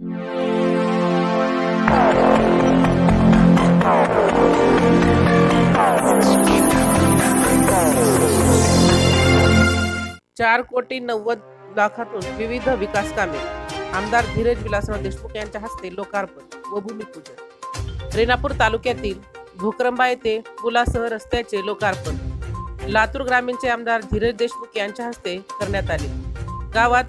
चार कोटी नव्वद लाखातून विविध विकास कामे. आमदार धीरज विलासराव देशमुख यांच्या हस्ते लोकार्पण व भूमिपूजन. रेणापूर तालुक्यातील भोकरंबा येथे पुलासह रस्त्याचे लोकार्पण. लातूर ग्रामीणचे आमदार धीरज देशमुख यांच्या हस्ते करण्यात आले. गावात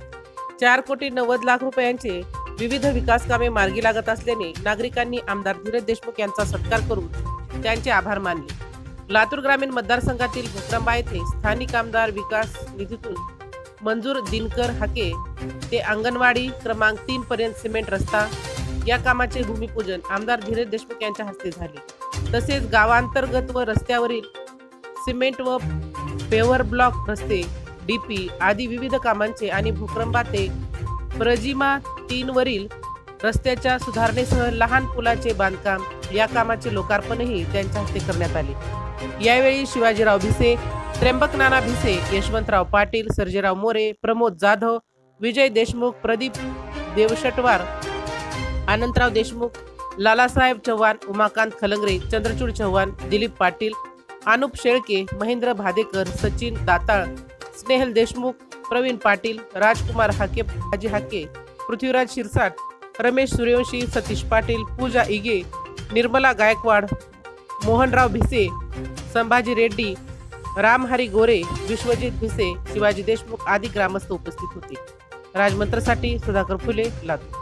चार कोटी नव्वद लाख रुपयांचे विविध विकास कामे मार्गी लागत असल्याने नागरिकांनी आमदार धीरज देशमुख यांचा सत्कार करून त्यांचे आभार मानले. लातूर ग्रामीण मतदारसंघातील भोकरंबा येथे स्थानिक आमदार विकास निधीतून मंजूर दिनकर हाके ते अंगणवाडी क्रमांक तीन पर्यंत सिमेंट रस्ता या कामाचे भूमिपूजन आमदार धीरज देशमुख यांच्या हस्ते झाले. तसेच गावांतर्गत व रस्त्यावरील सिमेंट व पेवर ब्लॉक रस्ते डीपी आदी विविध कामांचे आणि भूकंपा ते प्रजिमा तीन वरील रस्त्याच्या सुधारणेसह लहान पुलाचे बांधकाम या कामाचे लोकार्पणही त्यांच्या हस्ते करण्यात आले. यावेळी शिवाजीराव भिसे त्र्यंबक नाना भिसे यशवंतराव पाटील सर्जेराव मोरे प्रमोद जाधव विजय देशमुख प्रदीप देवशटवार आनंदराव देशमुख लालासाहेब चव्हाण उमाकांत खलंगरे चंद्रचूड चव्हाण दिलीप पाटील अनुप शेळके महेंद्र भादेकर सचिन दाताळ स्नेहल देशमुख प्रवीण पाटील राजकुमार हाके हाजी हाके पृथ्वीराज शिरसाट रमेश सूर्यवंशी सतीश पाटील पूजा इगे निर्मला गायकवाड मोहनराव भिसे संभाजी रेड्डी रामहरी गोरे विश्वजित भिसे शिवाजी देशमुख आदी ग्रामस्थ उपस्थित होते. राजमंत्रसाठी सुधाकर फुले लातूर.